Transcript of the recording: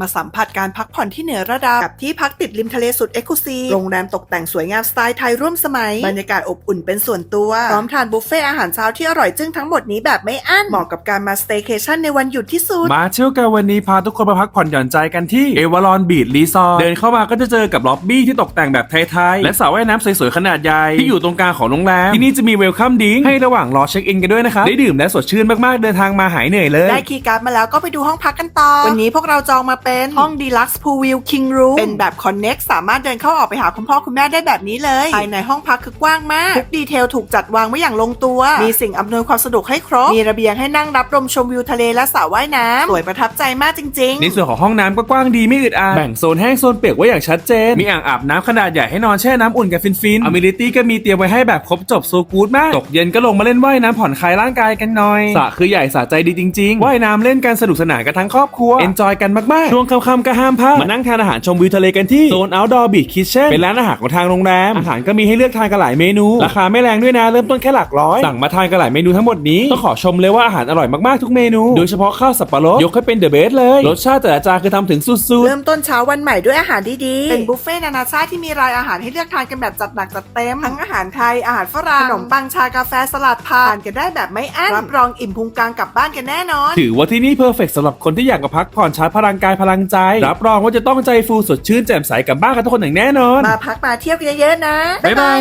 มาสัมผัสการพักผ่อนที่เหนือระดับ กับที่พักติดริมทะเลสุดเอ็กซ์คลูซีฟโรงแรมตกแต่งสวยงามสไตล์ไทยร่วมสมัย บรรยากาศอบอุ่นเป็นส่วนตัว พร้อมทานบุฟเฟ่อาหารเช้าที่อร่อยจึ้งทั้งหมดนี้แบบไม่อั้น เหมาะกับการมาสเต y c a t i o n ในวันหยุดที่สุด มาเที่ยวกันวันนี้พาทุกคนมาพักผ่อนหย่อนใจกันที่เอวาลอนบีดรีสอร์ทเดินเข้ามาก็จะเจอกับล็อบบี้ที่ตกแต่งแบบไทยๆและสระว่ายน้ำสวยๆขนาดใหญ่ที่อยู่ตรงกลางของโรงแรมที่นี่จะมีเวลคัมดิ้งให้ระหว่างรอเช็คอินกันด้วยนะครับได้ดื่มและสดชื่นมากๆเดินทางมาหายเหนื่อยเลยได้คีย์การ์ดมาแล้วก็ไปดูห้องพักกันต่อวันนี้พวกเราจองมาเป็นห้อง Deluxe Pool View King Room เป็นแบบ Connect สามารถเดินเข้าออกไปหาคุณพ่อคุณแม่ได้แบบนี้เลยภายในห้องพักคือกว้างมาก ทุกดีเทลถูกจัดวางไว้อย่างลงตัว มีสิ่งอำนวยความสะดวกให้ครบ มีระเบียงให้นั่งรับลมชมวิวทะเลและสระว่ายน้ำสวยประทับใจมากจริง ๆ ในส่วนของห้องน้ำก็กว้างดีไม่อึดอัดแบ่งโซนแห้งโซนเปียกไว้อย่างชัดเจน มีอ่างอาบน้ำขนาดใหญ่ให้นอนแช่น้ำอุ่นกันฟินๆอ m มิลิตี้ก็มีเตรียมไว้ให้แบบครบจบโซกูดมากตกเย็นก็ลงมาเล่นว่ายน้ำผ่อนคลายร่างกายกันหน่อยสระคือใหญ่สะใจดีจริงๆว่ายน้ำเล่นกันสนุกสนานกันทั้งครอบครัวเอนจอยกันมากๆช่วงค่ำๆก็ห้ามพลาดมานั่งทานอาหารชมวิวทะเลกันที่โซน outdoor beach kitchen เป็นร้านอาหารของทางโรงแรม อาหารก็มีให้เลือกทานกันหลายเมนู ราคาไม่แรงด้วยนะ เริ่มต้นแค่หลักร้อย สั่งมาทานกันหลายเมนูทั้งหมดนี้ ต้องขอชมเลยว่าอาหารอร่อยมากๆทุกเมนู โดยเฉพาะข้าวสับปะรดยกให้เป็นเดอะเบสเลย รสชาติแต่ละจานคือทำถึงสุดๆ เริ่มต้นเช้าวันใหม่ด้วยอาหารดีๆ เป็นบุฟเฟ่ต์นานาชาติที่มีรายอาหารให้เลือกทานกันแบบจัดหนักจัดเต็ม ทั้งอาหารไทย อาหารฝรั่ง ขนมปังชากาแฟสลัดผักทานกันได้แบบไม่อั้น รับรองอิ่มพุงกลางกลับบ้านกันแน่นอน ถือว่าที่นี่เพอร์เฟกสำหรับคนที่อยากมาพักผ่อนชาร์จพลังกายพลังใจ รับรองว่าจะต้องใจฟูสดชื่นแจ่มใสกลับบ้านกันทุกคนอย่างแน่นอน มาพักมาเที่ยวกันเยอะๆนะ บ๊ายบาย